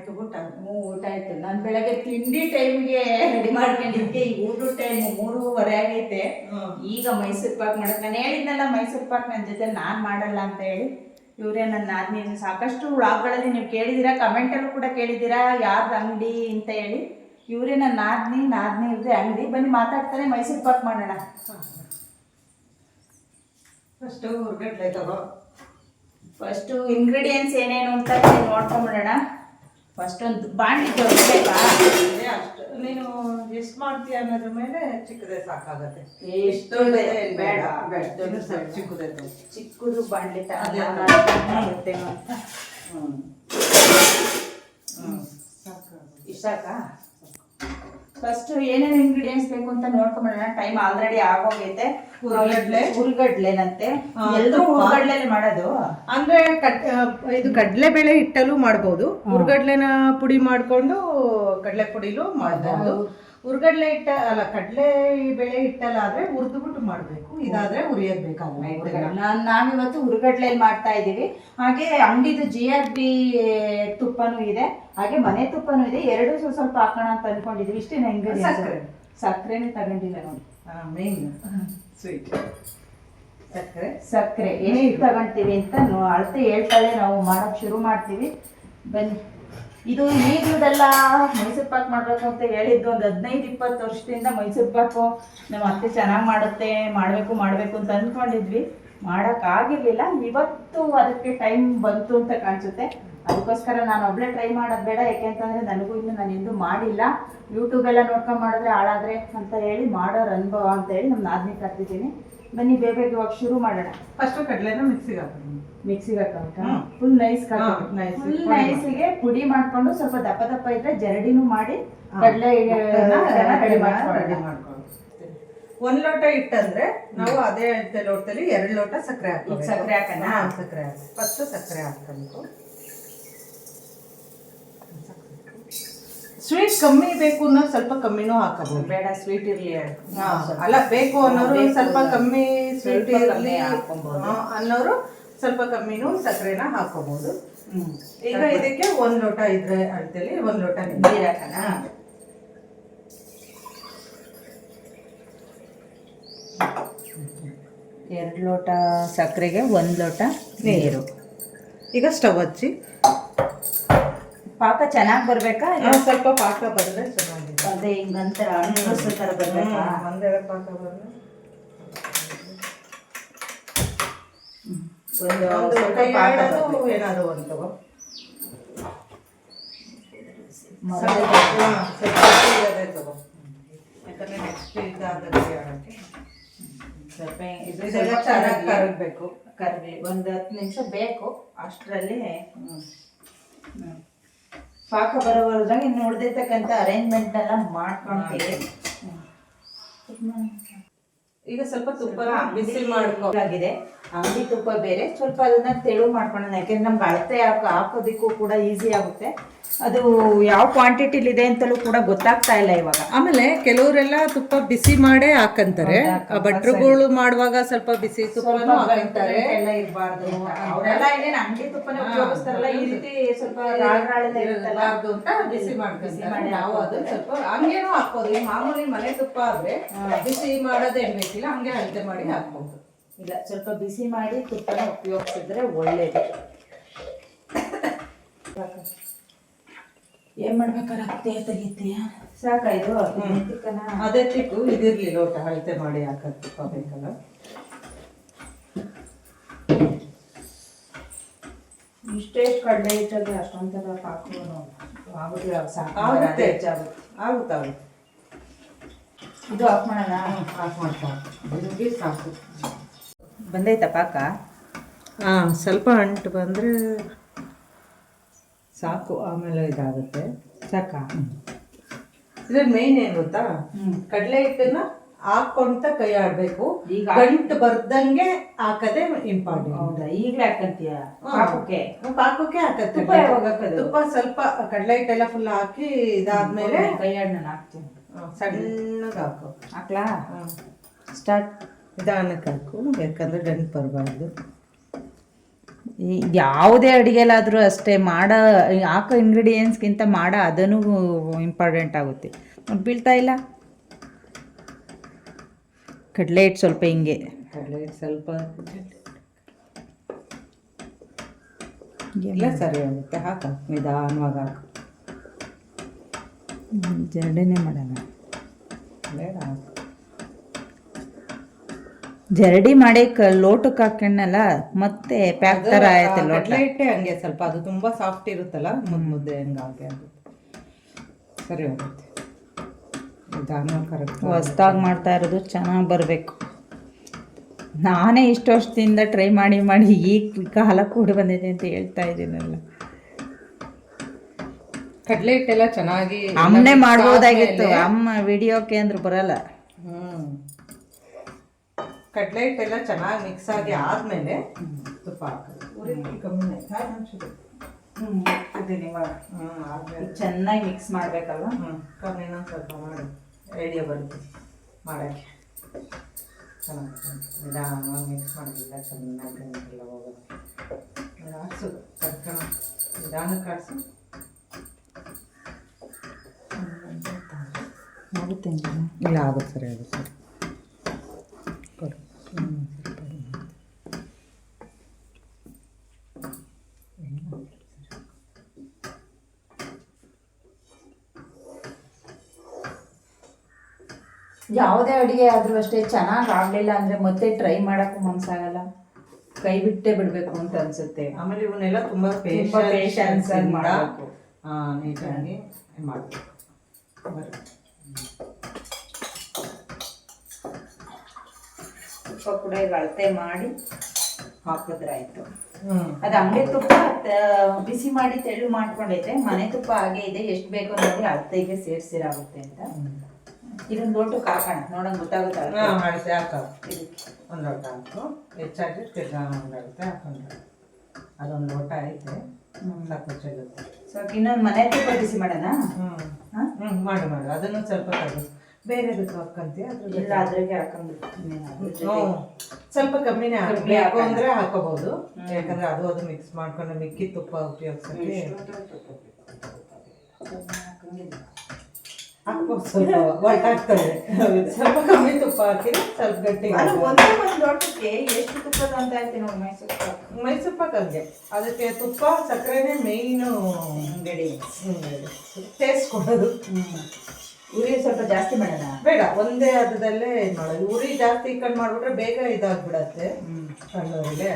ಆಯ್ತು ಊಟ ಹ್ಞೂ ಊಟ ಆಯ್ತು. ನಾನು ಬೆಳಗ್ಗೆ ತಿಂಡಿ ಟೈಮ್ಗೆ ರೆಡಿ ಮಾಡ್ಕೊಂಡಿದ್ದೆ. ಈಗ ಊಟದ ಟೈಮ್ ಮೂರುವರೆ ಆಗೈತೆ. ಈಗ ಮೈಸೂರು ಪಾಕ್ ಮಾಡೋದು ನಾನು ಹೇಳಿದ್ನಲ್ಲ ಮೈಸೂರು ಪಾಕ್ ನನ್ನ ಜೊತೆ ನಾನು ಮಾಡಲ್ಲ ಅಂತ ಹೇಳಿ. ಇವರೇ ನನ್ನ ನಾದಿನಿ ಸಾಕಷ್ಟು ವ್ಲಾಗ್ಗಳಲ್ಲಿ ನೀವು ಕೇಳಿದ್ದೀರಾ ಕಮೆಂಟಲ್ಲೂ ಕೂಡ ಕೇಳಿದ್ದೀರಾ ಯಾರ್ದು ಅಂಗಡಿ ಅಂತ ಹೇಳಿ. ಇವರೇ ನನ್ನ ನಾದ್ನಿ ನಾದಿನಿ ಇವ್ರದೇ ಅಂಗಡಿ. ಬನ್ನಿ ಮಾತಾಡ್ತಾರೆ ಮೈಸೂರು ಪಾಕ್ ಮಾಡೋಣ. ಫಸ್ಟು ಹುರ್ಗಡ್ಲೆ ತಗೋ. ಫಸ್ಟು ಇಂಗ್ರೀಡಿಯೆಂಟ್ಸ್ ಏನೇನು ಅಂತ ನೋಡ್ಕೊಂಬಿಡೋಣ. ಫಸ್ಟ್ ಒಂದು ಬಾಣಲಿ ತೊಗೊಬೇಕಾ ಅದೇ ಅಷ್ಟು. ನೀನು ಎಷ್ಟು ಮಾಡ್ತೀಯ ಅನ್ನೋದ್ರ ಮೇಲೆ ಚಿಕ್ಕದೇ ಸಾಕಾಗತ್ತೆ. ಎಷ್ಟು ಬೇಡ. ಇನ್ನು ಸ್ವಲ್ಪ ಚಿಕ್ಕದೇ ಚಿಕ್ಕದು ಹ್ಮ್. ಹ್ಮ್. ಸಾಕು ಇಷ್ಟ ಸಾಕಾ ಫಸ್ಟ್ ಏನೇನು ಇಂಗ್ರೀಡಿಯೆಂಟ್ಸ್ ಬೇಕು ಅಂತ ನೋಡ್ಕೊಂಡ್ಬಿಡೋಣ ಟೈಮ್ ಆಲ್ರೆಡಿ ಆಗೋಗೈತೆ. ಹುರ್ಗಡ್ಲೆ. ಹುರ್ಗಡ್ಲೆನಂತೆ ಹಾ, ಎಲ್ಲರೂ ತುಪ್ಪ. ಮಾಡೋದು? ಅಂದ್ರೆ ಇದು ಕಡ್ಲೆ ಬೆಳೆ ಹಿಟ್ಟಲ್ಲೂ ಮಾಡ್ಬೋದು. ಹುರ್ಗಡ್ಲೆನ ಪುಡಿ ಮಾಡ್ಕೊಂಡು ಕಡಲೆ ಪುಡಿಲೂ ಮಾಡ್ಬೋದು. ಹುರ್ಗಡ್ಲೆ ಹಿಟ್ಟ ಅಲ್ಲ ಕಡಲೆ ಬೇಳೆ ಹಿಟ್ಟಲ್ಲಾದ್ರೆ ಹುರಿದ್ಬಿಟ್ಟು ಮಾಡ್ಬೇಕು. ಇದಾದ್ರೆ ಹುರಿಯೋದ್ ಬೇಕಾಗಲ್ಲ ನಾನು ನಾವಿವತ್ತು ಹುರುಗಡ್ಲೆಯಲ್ಲಿ ಮಾಡ್ತಾ ಇದ್ದೀವಿ. ಹಾಗೆ ಅಂಗಡಿದು ಜಿ ಆರ್ ಬಿ ತುಪ್ಪನೂ ಇದೆ. ಹಾಗೆ ಮನೆ ತುಪ್ಪನೂ ಇದೆ. ಎರಡು ಸ್ವಲ್ಪ ಸ್ವಲ್ಪ ಹಾಕೋಣ ಅಂತ ಅನ್ಕೊಂಡಿದ್ವಿ. ಇಷ್ಟೇ ನಂಗೆ ಸಕ್ಕರೆ. ಸಕ್ಕರೆನೇ ತಗೊಂಡಿಲ್ಲ ನೋಡಿ. ಮೇನ್ ಸ್ವೀಟ್ ಸಕ್ಕರೆ. ಸಕ್ಕರೆ. ಏನೇ ತಗೊಂತೀವಿ ಅಂತ ಅಳತೆ ಹೇಳ್ತಾಳೆ. ನಾವು ಮಾಡಕ್ ಶುರು ಮಾಡ್ತೀವಿ. ಬನ್ನಿ. ಇದು ಈಗಲದೆಲ್ಲ ಮೈಸೂರು ಪಾಕ್ ಮಾಡಬೇಕು ಅಂತ ಹೇಳಿದ್ದು ಒಂದು ಹದಿನೈದು, ಇಪ್ಪತ್ತು ವರ್ಷದಿಂದ ಮೈಸೂರು ಪಾಕು ನಮ್ಮ ಅತ್ತೆ ಚೆನ್ನಾಗಿ ಮಾಡುತ್ತೆ, ಮಾಡಬೇಕು ಮಾಡಬೇಕು ಅಂತ ಅಂದ್ಕೊಂಡಿದ್ವಿ ಮಾಡೋಕ್ಕಾಗಿರ್ಲಿಲ್ಲ ಇವತ್ತು ಅದಕ್ಕೆ ಟೈಮ್ ಬಂತು ಅಂತ ಕಾಣಿಸುತ್ತೆ. ಅದಕ್ಕೋಸ್ಕರ ನಾನು ಒಬ್ಳೆ ಟ್ರೈ ಮಾಡೋದು ಬೇಡ. ಯಾಕೆಂತಂದ್ರೆ ನನಗೂ ಇನ್ನು ನಾನು ಎಂದೂ ಮಾಡಿಲ್ಲ. ಯೂಟ್ಯೂಬೆಲ್ಲ ನೋಡ್ಕೊಂಡು ಮಾಡಿದ್ರೆ ಹಾಳಾದರೆ ಅಂತ ಹೇಳಿ ಮಾಡೋರ್ ಅನುಭವ ಅಂತ ಹೇಳಿ ನಮ್ಮ ನಾದ್ನಿ ಕರ್ತಿದ್ದೀನಿ ಬನ್ನಿ, ಬೇಗ ಇವಾಗ ಶುರು ಮಾಡೋಣ. ಫಸ್ಟ್ ಕಡಲೆನ ಮಿಕ್ಸಿಗೆ ಹಾಕೋದು ಮಿಕ್ಸಿಗೆ ಹಾಕೋಣ. Full nice nice. ಫುಲ್ ಪುಡಿ ಮಾಡಿ. ನೈಸಿಗೆ ಪುಡಿ ಮಾಡ್ಕೊಂಡು ಸ್ವಲ್ಪ ದಪ್ಪ ದಪ್ಪ ಇದ್ರೆ ಜರಡಿನೂ ಮಾಡಿ ಕಡಲೆ ರೆಡಿ ಮಾಡ್ಕೊಳ್ಳೋದು ಒಂದ್ ಲೋಟ ಇಟ್ಟಂದ್ರೆ ನಾವು ಅದೇ ಲೋಟದಲ್ಲಿ ಎರಡು ಲೋಟ ಸಕ್ಕರೆ ಹಾಕಬೇಕು ಸಕ್ಕರೆ ಹಾಕೋಣ? ಸಕ್ಕರೆ ಫಸ್ಟ್ ಸಕ್ಕರೆ ಹಾಕ್ಬೇಕು ಸ್ವೀಟ್ ಕಮ್ಮಿ ಬೇಕು ಅನ್ನೋ ಸ್ವಲ್ಪ ಕಮ್ಮಿನೂ ಹಾಕಬಹುದು ಬೇಡ ಸ್ವೀಟ್ ಇರ್ಲಿ ಅಲ್ಲ ಬೇಕು ಅನ್ನೋರು ಸ್ವಲ್ಪ ಕಮ್ಮಿ ಸ್ವೀಟ್ ಇರ್ಲಿ. ಅನ್ನೋರು ಸ್ವಲ್ಪ ಕಮ್ಮಿನೂ ಸಕ್ಕರೆನ ಹಾಕೋಬಹುದು ಈಗ ಇದಕ್ಕೆ ಒಂದ್ ಲೋಟ ಇದ್ರೆ ಅಳತೆಲಿ ಒಂದ್ ಲೋಟ ನೀರು. ಹಾಕೋಣ ಎರಡು ಲೋಟ ಸಕ್ಕರೆಗೆ ಒಂದು ಲೋಟ ನೀರು. ಈಗ ಸ್ಟವ್ ಹಚ್ಚಿ. ಪಾಕ ಚೆನ್ನಾಗಿ ಬರ್ಬೇಕಾ? ಸ್ವಲ್ಪ ಪಾಕ ಬಂದ್ರೆ ಚೆನ್ನಾಗಿದೆ ಅದೇ ಹಿಂಗಂತರ ಥರ ಬರ್ಬೇಕಾ? ಒಂದೆರಡು ಪಾಕ ಬಂದ್ರೆ ಒಂದು ಒಂದು ಸ್ವಲ್ಪ ಕೈ ಪಾಕ ಆಡೋದು ಬರ್ಬೇಕು. ಏನಾದ್ರು ಒಂದು ತಗೋ ತಗೋ ಯಾಕಂದ್ರೆ ನೆಕ್ಸ್ಟ್ ಆಡೋಕ್ಕೆ ಸ್ವಲ್ಪ ಇದೆಲ್ಲ ಚೆನ್ನಾಗಿ ಕರಗಿ. ಕರಗಬೇಕು ಕರಗಿ. ಒಂದು ಹತ್ತು ನಿಮಿಷ ಬೇಕು. ಅಷ್ಟರಲ್ಲಿ ಪಾಕ ಬರೋವರೆಗೆ ಇನ್ನು ಉಳಿದಿರ್ತಕ್ಕಂಥ ಅರೇಂಜ್ಮೆಂಟ್ ಎಲ್ಲ ಮಾಡ್ಕೊಂತೀವಿ ಈಗ ಸ್ವಲ್ಪ ತುಪ್ಪ ಬಿಸಿ ಮಾಡ್ಕೊಂಡಾಗಿದೆ ಆಗಿದೆ. ಅಂಗಡಿ ತುಪ್ಪ ಬೇರೆ. ಸ್ವಲ್ಪ ಅದನ್ನ ತೆಳು ಮಾಡ್ಕೊಳ್ಳೋಣ. ಯಾಕೆಂದ್ರೆ ನಮ್ಗೆ ಅಳತೆ ಹಾಕೋ ಹಾಕೋದಕ್ಕೂ ಕೂಡ ಈಸಿ ಆಗುತ್ತೆ. ಅದು ಯಾವ ಕ್ವಾಂಟಿಟಿಲಿದೆ ಅಂತಲೂ ಕೂಡ ಗೊತ್ತಾಗ್ತಾ ಇಲ್ಲ ಇವಾಗ. ಆಮೇಲೆ ಕೆಲವರೆಲ್ಲ ತುಪ್ಪ ಬಿಸಿ ಮಾಡೇ ಹಾಕಂತಾರೆ. ಭಟ್ರುಗಳು ಮಾಡುವಾಗ ಸ್ವಲ್ಪ ಬಿಸಿ ತುಪ್ಪನೂ ಹಾಕಂತಾರೆ. ಎಲ್ಲ ಇರಬಾರ್ದು ಅವರೆಲ್ಲ ಏನೇನು ಅಂಗಡಿ ತುಪ್ಪನೇ ಉಪಯೋಗಿಸ್ತಾರಲ್ಲ ಈ ರೀತಿ ಸ್ವಲ್ಪ ಇರಬಾರ್ದು ಅಂತ ಬಿಸಿ ಮಾಡ್ಬೇಕು ನಾವು ಅದು ಸ್ವಲ್ಪ ಹಂಗೇನೂ ಹಾಕ್ಬೋದು ಮಾಮೂಲಿ ಮನೆ ತುಪ್ಪ ಆದ್ರೆ ಬಿಸಿ ಮಾಡೋದೇನ್ ಬೇಕಿಲ್ಲ ಹಂಗೆ ಅಳತೆ ಮಾಡಿ ಹಾಕ್ಬೋದು. ಇಲ್ಲ ಸ್ವಲ್ಪ ಬಿಸಿ ಮಾಡಿ ತುಪ್ಪನ ಉಪಯೋಗಿಸಿದ್ರೆ ಒಳ್ಳೇದು. ಏನ್ ಮಾಡ್ಬೇಕಾರೆ ಅತ್ತೆ ತೆಗಿತೀಯ ಸಾಕಾಯ್ತು ಮೆತ್ತಿಕನ ಅದೇ ತಿಕ್ಕು ಇದಿರ್ಲಿ ಲೋಟ ಅಳತೆ ಮಾಡಿ ಹಾಕೋದು ತುಪ್ಪ ಬೇಕಲ್ಲ. ಇಷ್ಟೆಷ್ಟು ಕಡಲೆ ಹಿಟ್ಟಲ್ಲಿ ಅಷ್ಟೊಂಥರ ಪಾಕು ಆಗುತ್ತೆ ಸಾಕು. ಆಗುತ್ತೆ. ಹೆಚ್ಚಾಗುತ್ತೆ. ಆಗುತ್ತಾಗುತ್ತೆ ಇದು ಆಫ್ ಮಾಡೋಣ? ಆಫ್ ಮಾಡ್ತಾ. ಇದಕ್ಕೆ ಸಾಕು. ಬಂದೈತಾ ಪಾಕ? ಹಾಂ ಸ್ವಲ್ಪ ಅಂಟು ಬಂದರೆ ಸಾಕು ಆಮೇಲೆ ಇದಾಗುತ್ತೆ. ಸಾಕಾ? ಇದ್ರ ಮೇನ್ ಏನು ಗೊತ್ತಾ. ಕಡಲೆ ಹಿಟ್ಟನ್ನ ಹಾಕೊಂತ ಕೈ ಆಡ್ಬೇಕು. ಈಗ ಗಂಟು ಬರ್ದಂಗೆ ಹಾಕದೆ ಇಂಪಾರ್ಟೆಂಟ್. ಹೌದಾ? ಈಗಲೇ ಹಾಕಂತೀಯ? ಪಾಕಕ್ಕೆ? ಪಾಕಕ್ಕೆ ಹಾಕತ್ತೆ ತುಪ್ಪ ಯಾವಾಗ ಹಾಕೋದು? ತುಪ್ಪ ಸ್ವಲ್ಪ ಕಡಲೆ ಹಿಟ್ಟೆಲ್ಲ ಫುಲ್ ಹಾಕಿ ಇದಾದ್ಮೇಲೆ ಕೈ ಆಡ್ನ ಹಾಕ್ತೀನಿ. ಸಣ್ಣಗೆ ಹಾಕು. ಹಾಕ್ಲಾ. ಸ್ಟಾರ್ಟ್. ನಿಧಾನಕ್ಕೆ ಹಾಕು ಯಾಕಂದ್ರೆ ಗಂಟು ಬರಬಾರ್ದು. ಈ- ಯಾವುದೇ ಅಡುಗೆಲಾದರೂ ಅಷ್ಟೇ ಮಾಡೋ ಹಾಕೋ ಇಂಗ್ರೀಡಿಯೆಂಟ್ಸ್ಗಿಂತ ಮಾಡೋ ಅದನ್ನು ಇಂಪಾರ್ಟೆಂಟ್ ಆಗುತ್ತೆ. ಬೀಳ್ತಾ ಇಲ್ಲ. ಕಡಲೆ ಹಿಟ್ಟು ಸ್ವಲ್ಪ ಹಿಂಗೆ. ಕಡಲೆ ಹಿಟ್ಟು ಸ್ವಲ್ಪ ಎಲ್ಲ ಸರಿ ಆಗುತ್ತೆ ಹಾಕ ನಿಧಾನವಾಗಿ ಹಾಕು. ಜರಡಿನೇ ಮಾಡೋಣ. ಬೇಡ ಹಾಕು. ಜರಡಿ ಮಾಡಿ ಲೋಟಕ್ಕೆ ಹಾಕೊಂಡಲ್ಲ ಮತ್ತೆ ಪ್ಯಾಕ್ ತರ ಆಯ್ತು ಲೋಟ. ಹಂಗೆ ಸ್ವಲ್ಪ ಅದು ತುಂಬ ಸಾಫ್ಟ್ ಇರುತ್ತಲ್ಲ ಮುದ್ದೆ ಮುದ್ದೆ ಹಂಗಾಗಿ ಆಗುತ್ತೆ ಸರಿ ಹೋಗುತ್ತೆ. ಕರೆಕ್ಟ್ ಹೊಸ್ದಾಗಿ ಮಾಡ್ತಾ ಇರೋದು ಚೆನ್ನಾಗಿ ಬರಬೇಕು. ನಾನೇ ಇಷ್ಟು ವರ್ಷದಿಂದ ಟ್ರೈ ಮಾಡಿ ಮಾಡಿ ಈ ಕಾಲ ಕೂಡಿ ಬಂದಿದೆ ಅಂತ ಹೇಳ್ತಾ ಇದ್ದೀನಲ್ಲ. ಕಡಲೆ ಹಿಟ್ಟೆಲ್ಲ ಚೆನ್ನಾಗಿ ಅಮ್ಮನೆ ಮಾಡ್ಬೋದಾಗಿತ್ತು. ಅಮ್ಮ ವಿಡಿಯೋಕ್ಕೆ ಅಂದ್ರೆ ಬರಲ್ಲ. ಹ್ಮ್. ಕಡಲೆ ಹಿಟ್ಟೆಲ್ಲ ಚೆನ್ನಾಗಿ ಮಿಕ್ಸ್ ಆಗಿ ಆದ್ಮೇಲೆ ತುಪ್ಪ ಹಾಕೋದು. ಕಮ್ಮಿ ಹ್ಞೂ ಚೆನ್ನಾಗಿ ಮಿಕ್ಸ್ ಮಾಡಬೇಕಲ್ಲ ಹ್ಞೂ ಕಮ್ಮಿ ಸ್ವಲ್ಪ ಮಾಡಿ. ಐಡಿಯಾ ಬರುತ್ತೆ ಮಾಡೋಕ್ಕೆ. ಚೆನ್ನಾಗಿ ನಿಧಾನವಾಗಿ ಮಿಕ್ಸ್ ಮಾಡಿಲ್ಲ ಚೆನ್ನಾಗಿ ಎಲ್ಲ ಹೋಗುತ್ತೆ. ಆಡಿಸು ಕರ್ಕಣ ನಿಧಾನಕ್ಕೆ ಆಡಿಸು ಆಗುತ್ತೆ ಇಲ್ಲ ಆಗುತ್ತೆ ಸರಿ ಆಗುತ್ತೆ ಸರಿ ಕೊಡು ಹ್ಮ್, ಸ್ವಲ್ಪ ಇದು. ಯಾವುದೇ ಅಡುಗೆ ಆದರೂ ಅಷ್ಟೇ ಚೆನ್ನಾಗಿ ಆಗಲಿಲ್ಲ ಅಂದರೆ ಮತ್ತೆ ಟ್ರೈ ಮಾಡೋಕ್ಕೂ ಮನಸ್ಸಾಗಲ್ಲ ಕೈ ಬಿಟ್ಟೇ ಬಿಡಬೇಕು ಅಂತ ಅನಿಸುತ್ತೆ. ಆಮೇಲೆ ಇವನ್ನೆಲ್ಲ ತುಂಬ ಪೇಷನ್ಸ್ ಮಾಡಬೇಕು. ನೀಟಾಗಿ ಮಾಡಬೇಕು. ತುಪ್ಪ ಕೂಡ ಈಗ ಅಳತೆ ಮಾಡಿ ಹಾಕಿದ್ರಾಯ್ತು ಅದು ಅಂಗಡಿ ತುಪ್ಪ ಬಿಸಿ ಮಾಡಿ ತೆಳು ಮಾಡ್ಕೊಂಡೈತೆ ಮನೆ ತುಪ್ಪ ಹಾಗೆ ಇದೆ ಎಷ್ಟು ಬೇಕು ನೋಡಿ ಅಳತೆಗೆ ಸೇರಿಸಿರಾಗುತ್ತೆ ಅಂತ. ಇದೊಂದು ಲೋಟಕ್ಕೆ ಹಾಕೋಣ ನೋಡೋಣ ಗೊತ್ತಾಗುತ್ತೆ ಅಳತೆ. ಹಾಕ. ಒಂದು ಲೋಟ ಹಾಕು. ಹೆಚ್ಚಾಗಿ ತಿರ್ಗಾ ಒಂದು ಅಳತೆ ಹಾಕೊಂಡು ಅದೊಂದು ಲೋಟ ಐತೆ. ಸಾಕು ಚೆಲ್ಲುತ್ತೆ ಸ್ವಲ್ಪ ಇನ್ನೊಂದು ಮನೆ ತುಪ್ಪ ಬಿಸಿ ಮಾಡೋಣ? ಹ್ಞೂ ಹಾ? ಹ್ಮ್ ಮಾಡು ಮಾಡು. ಅದನ್ನು ಸ್ವಲ್ಪ ತಗೋ. ಬೇರೆದಕ್ಕೆ ಹಾಕಂತೀಯ ಇಲ್ಲ ಅದ್ರಾಗೆ. ಹ್ಮ್. ಸ್ವಲ್ಪ ಕಮ್ಮಿನೇ ಕಮ್ಮಿ ಹಾಕಬೇಕು. ಅಂದ್ರೆ ಹಾಕೋಬಹುದು ಯಾಕಂದ್ರೆ ಅದು ಅದು ಮಿಕ್ಸ್ ಮಾಡ್ಕೊಂಡು ಮಿಕ್ಕಿ ತುಪ್ಪ ಉಪಯೋಗಿಸಕ್ಕೆ. ಹಾಕ್ಬೋದು ಸ್ವಲ್ಪ ಒಟ್ಟಾಗ್ತದೆ ಸ್ವಲ್ಪ ಕಮ್ಮಿ ತುಪ್ಪ ಹಾಕಿದ್ರೆ ಸ್ವಲ್ಪ ಗಟ್ಟಿ ಒಂದೇ ಒಂದು ಲೋಟಕ್ಕೆ ಎಷ್ಟು ತುಪ್ಪದ ಅಂತ ಹೇಳ್ತೀನಿ ನೋಡಿ ಮೈಸೂರು ಪಾಕ್. ಮೈಸೂರು ಪಾಕ್ ಹಂಗೆ ಅದಕ್ಕೆ ತುಪ್ಪ ಸಕ್ಕರೆನೇ ಮೇಯ್ನು. ಟೇಸ್ಟ್ ಕೊಡೋದು ಉರಿ ಸ್ವಲ್ಪ ಜಾಸ್ತಿ ಮಾಡೋಣ. ಬೇಡ ಒಂದೇ ಅದರಲ್ಲೇ ಇದು ಮಾಡೋದು. ಉರಿ ಜಾಸ್ತಿ ಇಕ್ಕಂಡು ಮಾಡಿಬಿಟ್ರೆ ಬೇಗ ಇದಾಗ್ಬಿಡತ್ತೆ. ಸಣ್ಣವರಿಗೆ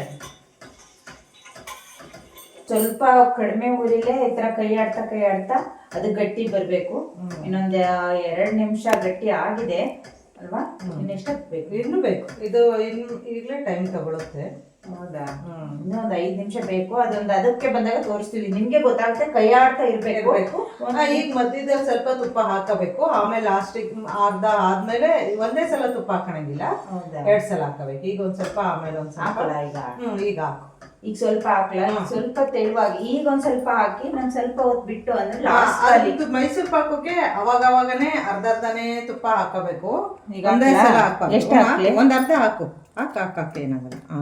ಸ್ವಲ್ಪ ಕಡಿಮೆ ಉರಿಲೇ ಈ ತರ ಕೈ ಆಡ್ತಾ ಕೈ ಆಡ್ತಾ ಅದು ಗಟ್ಟಿ ಬರಬೇಕು. ಇನ್ನೊಂದು ಎರಡು ನಿಮಿಷ ಗಟ್ಟಿ ಆಗಿದೆ ಅಲ್ವಾ? ಇನ್ನೆಷ್ಟು ಬೇಕು? ಇನ್ನೂ ಬೇಕು. ಇದು ಇನ್ನು ಈಗಲೇ ಟೈಮ್ ತಗೊಳುತ್ತೆ. ಹೌದಾ? ಹ್ಮ್. ಇನ್ನೊಂದು ಐದು ನಿಮಿಷ ಬೇಕು. ಅದೊಂದು ಅದಕ್ಕೆ ಬಂದಾಗ ತೋರಿಸ್ತೀವಿ. ನಿಮ್ಗೆ ಗೊತ್ತಾಗುತ್ತೆ ಕೈ ಆಡ್ತಾ ಇರ್ಬೇಕು. ಬೇಕು ಈಗ ಮಧ್ಯದಲ್ಲಿ ಸ್ವಲ್ಪ ತುಪ್ಪ ಹಾಕಬೇಕು. ಆಮೇಲೆ ಲಾಸ್ಟಿಗೆ ಅರ್ಧ ಆದ್ಮೇಲೆ ಒಂದೇ ಸಲ ತುಪ್ಪ ಹಾಕಣಂಗಿಲ್ಲ. ಎರಡ್ ಸಲ ಹಾಕಬೇಕು. ಈಗ ಒಂದ್ ಸ್ವಲ್ಪ ಆಮೇಲೆ ಒಂದ್ ಸ್ವಲ್ಪ. ಹಾಕಲ್ಲ ಈಗ? ಹ್ಮ್ ಈಗ ಹಾಕು. ಈಗ ಸ್ವಲ್ಪ ಹಾಕ್ಲಾ? ಸ್ವಲ್ಪ ತೆಳುವಾಗಿ ಈಗ ಒಂದ್ ಸ್ವಲ್ಪ ಹಾಕಿ ನಾನು ಸ್ವಲ್ಪ ಹೊತ್ತು ಬಿಟ್ಟು ಅಂದ್ರೆ ಲಾಸ್ಟ್ ಅಲ್ಲಿ. ಅದು ಮೈಸೂರು ಪಾಕಕ್ಕೆ ಅವಾಗ ಅವಾಗನೇ ಅರ್ಧ ಅರ್ಧನೇ ತುಪ್ಪ ಹಾಕಬೇಕು. ಈಗ ಒಂದೇ ಸಲ ಹಾಕಬೇಕು. ಎಷ್ಟು ಹಾಕ್ಲಿ? ಒಂದ್ ಅರ್ಧ ಹಾಕು. ಹಾಕ್ ಹಾಕ್ ಹಾಕ್ ಏನಾಗಲ್ಲ. ಹಾ.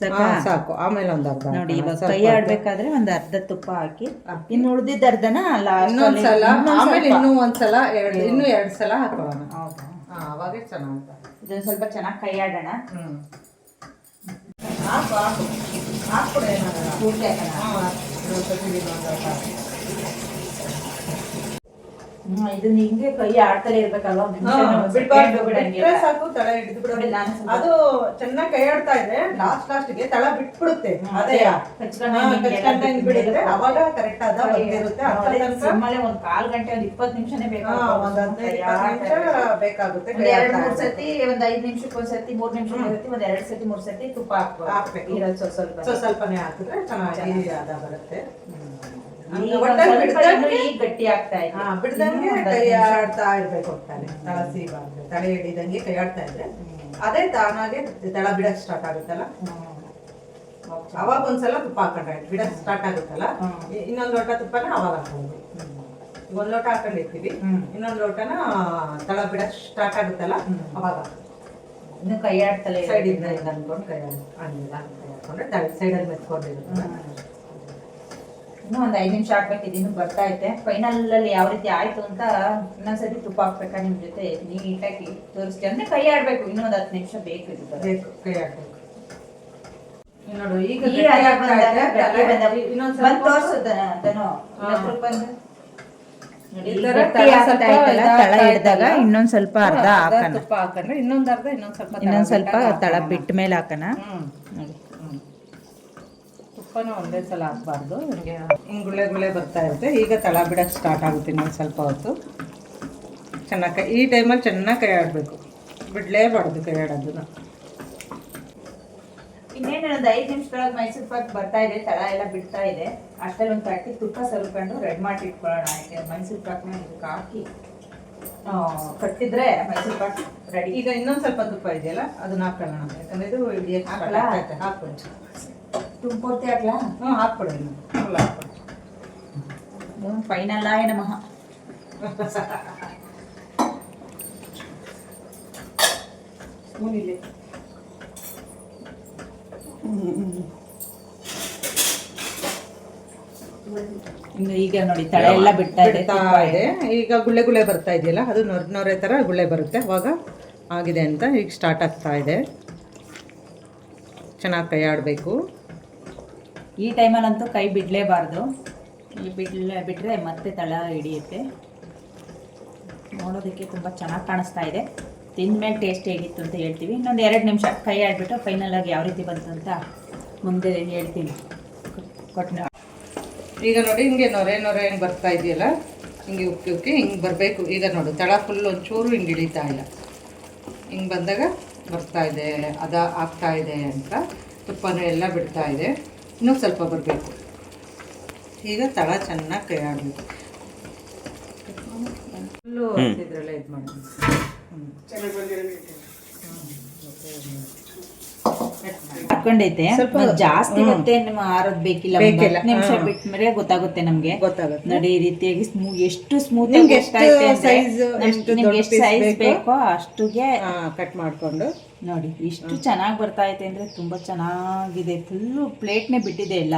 ಸಾಕಾ? ಆಮೇಲೆ ಒಂದ್ ಅರ್ಧ ನೋಡಿ. ಇವಾಗ ಕೈ ಆಡ್ಬೇಕಾದ್ರೆ ಒಂದ್ ಅರ್ಧ ತುಪ್ಪ ಹಾಕಿ ಇನ್ನು ಉಳ್ದಿದ್ದ ಅರ್ಧನ ಇನ್ನೊಂದ್ಸಲ ಆಮೇಲೆ ಇನ್ನೂ ಒಂದ್ಸಲ ಎರಡು ಇನ್ನೂ ಎರಡ್ ಸಲ ಹಾಕೋಣ. ಅವಾಗೇ ಚೆನ್ನಾಗಿ ಇದನ್ನ ಸ್ವಲ್ಪ ಚೆನ್ನಾಗಿ ಕೈ ಆಡೋಣ. ಹ್ಮ್. ಹಾಕು ಹಾಕು. ಹಾಕ್ಬಿಡು ಏನಾಗಲ್ಲ ಪೂರ್ತಿ ಹಾಕೋಣ ಹಾ, ಇನ್ನೊಂದ್ ಸ್ವಲ್ಪ ಇನ್ನೊಂದ್ ಸ್ವಲ್ಪ ಹಾಕು. ಹ್ಮ್, ಇದನ್ನ ಹಿಂಗೆ ಕೈ ಆಡ್ತಲೇ ಇರ್ಬೇಕಲ್ವಾ? ಬಿಡ್ಬಾರ್ದು. ಬಿಟ್ರೆ ಸಾಕು ತಳ ಹಿಡಿದು ಬಿಡೋದು. ನೋಡಿ, ಸ್ವಲ್ಪ- ಅದು ಚೆನ್ನಾಗಿ ಕೈ ಆಡ್ತಾ ಇದ್ರೆ ಲಾಸ್ಟ್ ಲಾಸ್ಟ್ಗೆ ತಳ ಬಿಟ್ಬಿಡುತ್ತೆ. ಅದೇ ಅದೇ, ಕಚ್ಕೊಂಡು ಹಾ, ಹಿಂಗೆ ಎಲ್ಲ ಕಚ್ಕೊಂಡು ಹಿಂಗೆ ಬಿಡುತ್ತೆ. ಅವಾಗ ಕರೆಕ್ಟ್ ಆದ ಬಂದಿರುತ್ತೆ ಸಿಮ್ಮಲ್ಲೇ ಒಂದ್ ಕಾಲ್ ಗಂಟೆ ಒಂದ್ ಇಪ್ಪತ್ತು ನಿಮಿಷನೇ ಬೇಕಾಗುತ್ತೆ. ಬೇಕಾಗುತ್ತೆ ಎರಡ್ ಮೂರ್ ಸತಿ ಒಂದ್ ಐದ್ ನಿಮಿಷಕ್ಕೆ ಒಂದ್ ಸತಿ ಮೂರ್ ನಿಮಿಷಕ್ಕೆ ಒಂದ್ ಸತಿ ಒಂದ್ ಎರಡ್ ಸತಿ ಮೂರ್ ಸತಿ ತುಪ್ಪ ಹಾಕ್ಬೇಕು. ಹಾಕ್ಬೇಕು. ಸ್ವಲ್ಪ ಸ್ವಲ್ಪ ಸ್ವಲ್ಪನೇ ಹಾಕಿದ್ರೆ ಚೆನ್ನಾಗಿ ಅದ ಬರುತ್ತೆ. ಗಟ್ಟಿ ಆಗ್ತಾ ಇದೆ. ಬಿಡ್ದಂಗೆ ಕೈ. ಆಡ್ತಾ ಇರ್ಬೇಕು ತಳ ತಲೆ ಹಿಡಿದಂಗೆ ಕೈ ಆಡ್ತಾ ಇದ್ರೆ ಅದೇ ತಾನಾಗೆ ತಳ ಬಿಡಕ್ ಸ್ಟಾರ್ಟ್ ಆಗುತ್ತಲ್ಲ. ಅವಾಗ ಒಂದ್ಸಲ ತುಪ್ಪ ಹಾಕೊಂಡ್ರೆ ಬಿಡಕ್ ಸ್ಟಾರ್ಟ್ ಆಗುತ್ತಲ್ಲ? ಇನ್ನೊಂದು ಲೋಟ ತುಪ್ಪನ ಅವಾಗ ಹಾಕೊಂಡು ಒಂದ್ ಲೋಟ ಹಾಕೊಂಡಿರ್ತೀವಿ. ಇನ್ನೊಂದು ಇನ್ನೊಂದ್ ಲೋಟನ ತಳ ಬಿಡಕ್ ಸ್ಟಾರ್ಟ್ ಆಗುತ್ತಲ್ಲ? ಅವಾಗ. ಇನ್ನು ಕೈ ಆಡ್ತಲೇ ಸೈಡ್ ಇಂದ ಅನ್ಕೊಂಡು ಕೈ ಹಾಕೊಂಡ್ರೆ ಸೈಡಲ್ಲಿ ಮೆತ್ಕೊಂಡಿರುತ್ತೆ ಇನ್ನೂ ಒಂದು ಐದು ನಿಮಿಷ ಇನ್ನು ಬರ್ತಾ ಐತೆ ಫೈನಲ್ ಅಲ್ಲಿ ಯಾವ ರೀತಿ ಆಯ್ತು ಅಂತ ಇನ್ನೊಂದ್ಸತಿ ತುಪ್ಪ ಹಾಕ್ಬೇಕಾ ನಿಮ್ ಜೊತೆ ನೀಟಾಗಿ ತೋರಿಸ್ತೀವಿ. ಅಂದ್ರೆ ಕೈ ಆಡ್ಬೇಕು ಇನ್ನೂ ಒಂದು ಹತ್ತು ನಿಮಿಷ ಬೇಕು ಇದು. ಬೇಕು ಕೈ ಆಡಬೇಕು. ನೋಡು ಈಗ ಇನ್ನೊಂದ್ ಬಂದ್ ಸ್ವಲ್ಪ. ಇನ್ನೊಂದ್ ಅರ್ಧ ಹಾಕೋಣ. ತುಪ್ಪ ಹಾಕೊಂಡ್ರೆ ಇನ್ನೊಂದ್ ಅರ್ಧ ಇನ್ನೊಂದ್ ಸ್ವಲ್ಪ ತಳ ಇನ್ನೊಂದ್ ಸ್ವಲ್ಪ ತಳ. ಬಿಟ್ಟ ಮೇಲೆ ಹಾಕೋಣ. ನೋಡಿ. ತುಪ್ಪನ ಒಂದೇ ಸಲ ಹಾಕ್ಬಾರ್ದು. ಹಿಂಗೆ ಹಿಂಗ್ ಗುಳೆ ಗುಳೆ ಬರ್ತಾ ಇರುತ್ತೆ. ಈಗ ತಳ ಬಿಡೋಕ್ಕೆ ಸ್ಟಾರ್ಟ್ ಆಗುತ್ತೆ ಇನ್ನೊಂದು ಸ್ವಲ್ಪ ಹೊತ್ತು. ಚೆನ್ನಾಗಿ ಈ ಟೈಮಲ್ಲಿ ಚೆನ್ನಾಗಿ ಕೈ ಆಡಬೇಕು. ಬಿಡಲೇಬಾರ್ದು ಕೈ ಆಡೋದನ್ನ. ಇನ್ನೇನು ಒಂದು ಐದು ನಿಮಿಷದೊಳಗೆ ಮೈಸೂರು ಪಾಕ್ ಬರ್ತಾ ಇದೆ. ತಳ ಎಲ್ಲ ಬಿಡ್ತಾ ಇದೆ. ಅಷ್ಟರಲ್ಲಿ ಒಂದು ತಟ್ಟಿ ತುಪ್ಪ ಸಲ್ಕೊಂಡು ರೆಡ್ ಮಾಡಿ ಇಟ್ಕೊಳ್ಳೋಣ. ಯಾಕೆ? ಮೈಸೂರು ಪಾಕ್ನ ಇದಕ್ಕೆ ಹಾಕಿ ಕಟ್ಟಿದ್ರೆ ಮೈಸೂರು ಪಾಕ್ ರೆಡಿ ಈಗ ಇನ್ನೊಂದು ಸ್ವಲ್ಪ ತುಪ್ಪ ಇದೆಯಲ್ಲ ಅದನ್ನ ಹಾಕೊಳ್ಳೋಣ. ಯಾಕಂದ್ರೆ ಇದು ಹಿಡಿಯಕ್ಕೆ start ಹಾಕ್ಬಿಡಿ ತುಂಬಿಕೊಡ್ತಿ ಹಾಕ್ಲಾ? ಹ್ಞೂ ಹಾಕ್ಬಿಡಿ full ಹಾಕ್ಬಿಡಿ ಫೈನಲ್ ಆಯ ನಮಃ. ಸ್ಪೂನ್ ಇಲ್ಲಿ. ಇನ್ನು ಈಗ ನೋಡಿ ತಳೆ ಎಲ್ಲ ಬಿಡ್ತಾ ಇದೆ ಬಿಡ್ತಾ ಇದೆ. ಈಗ ಗುಳ್ಳೆ ಗುಳ್ಳೆ ಬರ್ತಾ ಇದೆಯಲ್ಲ ಅದು ನೊರೆ ನೊರೆ ಥರ ಗುಳ್ಳೆ ಬರುತ್ತೆ. ಅವಾಗ ಆಗಿದೆ ಅಂತ ಈಗ ಸ್ಟಾರ್ಟ್ ಆಗ್ತಾ ಇದೆ. ಚೆನ್ನಾಗಿ ಕೈ ಆಡಬೇಕು ಈ ಟೈಮಲ್ಲಂತೂ ಕೈ ಬಿಡಲೇಬಾರ್ದು. ಈ ಬಿಡ್ಲೆ ಬಿಟ್ಟರೆ ಮತ್ತೆ ತಳ ಹಿಡಿಯುತ್ತೆ. ನೋಡೋದಕ್ಕೆ ತುಂಬ ಚೆನ್ನಾಗಿ ಕಾಣಿಸ್ತಾ ಇದೆ. ತಿಂದಮೇಲೆ ಟೇಸ್ಟ್ ಹೇಗಿತ್ತು ಅಂತ ಹೇಳ್ತೀವಿ. ಇನ್ನೊಂದು ಎರಡು ನಿಮಿಷ ಕೈ ಆಡಿಬಿಟ್ಟು ಫೈನಲ್ ಆಗಿ ಯಾವ ರೀತಿ ಬಂತು ಅಂತ ಮುಂದೆ ಹೇಳ್ತೀನಿ. ಕೊಟ್ಟು ಈಗ ನೋಡಿ ಹಿಂಗೆ ನೊರೆ ನೊರೆ ಹಿಂಗೆ ಬರ್ತಾ ಇದೆಯಲ್ಲ? ಹಿಂಗೆ ಉಕ್ಕಿ ಉಕ್ಕಿ ಹಿಂಗೆ ಬರಬೇಕು. ಈಗ ನೋಡು, ತಳ ಫುಲ್ ಒಂಚೂರು ಹಿಂಗೆ ಇಳಿತಾ ಇಲ್ಲ. ಹಿಂಗೆ ಬಂದಾಗ ಬರ್ತಾ ಇದೆ, ಅದ ಆಗ್ತಾ ಇದೆ ಅಂತ ತುಪ್ಪನೂ ಎಲ್ಲ ಬಿಡ್ತಾ ಇದೆ. ಇನ್ನೂ ಸ್ವಲ್ಪ ಬರಬೇಕು. ಈಗ ತಳ ಚೆನ್ನಾಗಿ ಕೈ ಆಡಬೇಕು. ಫುಲ್ಲು ಇದ್ರಲ್ಲೇ ಇದು ಮಾಡಿ ಹಾಕೊಂಡೈತೆ ಜಾಸ್ತಿ ಮತ್ತೆ ನಮ್ಮ ಆರೋದ್ ಬೇಕಿಲ್ಲ. ನಿಮಿಷ ಹಾ. ಬಿಟ್ಮೇಲೆ ಗೊತ್ತಾಗುತ್ತೆ ನಮ್ಗೆ. ಗೊತ್ತಾಗುತ್ತೆ. ನೋಡಿ ಈ ರೀತಿಯಾಗಿ ಎಷ್ಟು ಸ್ಮೂತ್ ಎಷ್ಟು ಸೈಜ್ ಬೇಕು? ಅಷ್ಟುಗೆ ಕಟ್ ಮಾಡ್ಕೊಂಡು. ನೋಡಿ ಇಷ್ಟು ಚೆನ್ನಾಗಿ ಬರ್ತಾ ಐತೆ ಅಂದ್ರೆ ತುಂಬಾ ಚೆನ್ನಾಗಿದೆ. ಫುಲ್ಲು ಪ್ಲೇಟ್ನೇ ಬಿಟ್ಟಿದೆ ಇಲ್ಲ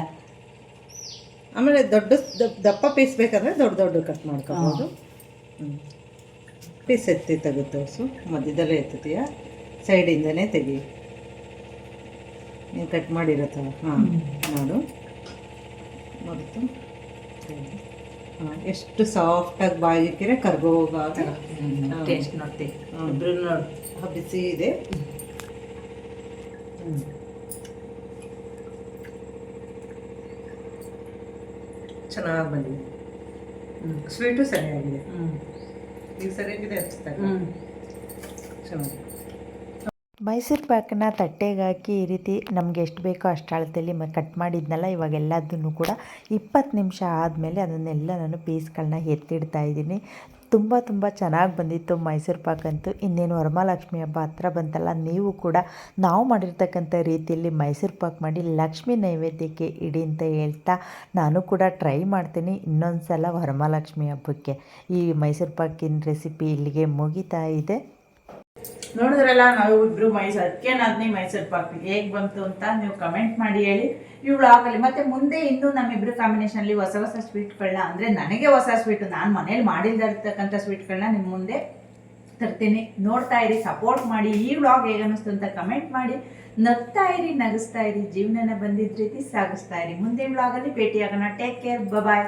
ಆಮೇಲೆ ದೊಡ್ಡ ದಪ್- ದಪ್ಪ ಪೀಸ್ ಬೇಕಂದ್ರೆ ದೊಡ್ಡ ದೊಡ್ಡ ಕಟ್ ಮಾಡ್ಕೊಬೋದು. ಪೀಸ್ ಎತ್ತಿ ತೆಗೆದು ತೋರಿಸು. ಮಧ್ಯದಲ್ಲೇ ಎತ್ತಿಯಾ ಸೈಡಿಂದನೇ ತೆಗಿ ನೀನು ಕಟ್ ಮಾಡಿರತ್ತಲ್ಲ ಹಾಂ ನೋಡು. ಮರೆತು ಹಾಂ ಎಷ್ಟು ಸಾಫ್ಟಾಗಿ ಬಾಯಿಕ್ಕಿರೆ ಕರ್ಗೋಗಾಗ ಟೇಸ್ಟ್ ನೋಡ್ತೀವಿ ನೋಡಿ. ಬಿಸಿ ಇದೆ. ಚೆನ್ನಾಗಿ ಬಂದಿದೆ. ಸ್ವೀಟು ಸರಿಯಾಗಿದೆ. ಈಗ ಸರಿಯಾಗಿದೆ ಹ್ಞೂ ಚೆನ್ನಾಗಿ ಮೈಸೂರು ಪಾಕನ್ನ ತಟ್ಟೆಗೆ ಹಾಕಿ ಈ ರೀತಿ ನಮಗೆ ಎಷ್ಟು ಬೇಕೋ ಅಷ್ಟು ಅಳತೆಯಲ್ಲಿ ಮ ಕಟ್ ಮಾಡಿದ್ನಲ್ಲ ಇವಾಗ ಎಲ್ಲದನ್ನು ಕೂಡ ಇಪ್ಪತ್ತು ನಿಮಿಷ ಆದಮೇಲೆ ಅದನ್ನೆಲ್ಲ ನಾನು ಪೀಸ್ಗಳನ್ನ ಎತ್ತಿಡ್ತಾ ಇದ್ದೀನಿ. ತುಂಬ ತುಂಬ ಚೆನ್ನಾಗಿ ಬಂದಿತ್ತು ಮೈಸೂರು ಪಾಕ್ ಅಂತೂ. ಇನ್ನೇನು ವರಮಹಾಲಕ್ಷ್ಮಿ ಹಬ್ಬ ಹತ್ರ ಬಂತಲ್ಲ, ನೀವು ಕೂಡ ನಾವು ಮಾಡಿರ್ತಕ್ಕಂಥ ರೀತಿಯಲ್ಲಿ ಮೈಸೂರು ಪಾಕ್ ಮಾಡಿ ಲಕ್ಷ್ಮಿ ನೈವೇದ್ಯಕ್ಕೆ ಇಡಿ ಅಂತ ಹೇಳ್ತಾ ನಾನು ಕೂಡ ಟ್ರೈ ಮಾಡ್ತೀನಿ ಇನ್ನೊಂದು ಸಲ ವರಮಹಾಲಕ್ಷ್ಮಿ ಹಬ್ಬಕ್ಕೆ. ಈ ಮೈಸೂರು ಪಾಕಿನ ರೆಸಿಪಿ ಇಲ್ಲಿಗೆ ಮುಗಿತಾ ಇದೆ. ನೋಡಿದ್ರಲ್ಲ, ನಾವು ಇಬ್ರು ಮೈಸೂರು ಅದಕ್ಕೆ ನಾದ್ನಿ ಮೈಸೂರು ಪಾಕ್ ಹೇಗೆ ಬಂತು ಅಂತ ನೀವು ಕಮೆಂಟ್ ಮಾಡಿ ಹೇಳಿ. ಇವಳು ಆಗಲಿ ಮತ್ತೆ ಮುಂದೆ ಇನ್ನೂ ನಮ್ಮಿಬ್ರು ಕಾಂಬಿನೇಷನ್ ಅಲ್ಲಿ ಹೊಸ ಹೊಸ ಸ್ವೀಟ್ಗಳನ್ನ ಅಂದ್ರೆ ನನಗೆ ಹೊಸ ಸ್ವೀಟ್ ನಾನು ಮನೇಲಿ ಮಾಡಿಲ್ಲ ಇರ್ತಕ್ಕಂಥ ಸ್ವೀಟ್ಗಳನ್ನ ನಿಮ್ಮ ಮುಂದೆ ತರ್ತೀನಿ. ನೋಡ್ತಾ ಇರಿ ಸಪೋರ್ಟ್ ಮಾಡಿ. ಈ ವ್ಲಾಗ್ ಹೇಗೆ ಅನ್ನಿಸ್ತು ಅಂತ ಕಮೆಂಟ್ ಮಾಡಿ. ನಗ್ತಾ ಇರಿ, ನಗಿಸ್ತಾ ಇರಿ. ಜೀವನನ ಬಂದಿದ್ದ ರೀತಿ ಸಾಗಿಸ್ತಾ ಇರಿ. ಮುಂದಿನ ವ್ಲಾಗಲ್ಲಿ ಭೇಟಿಯಾಗೋಣ. Take care bye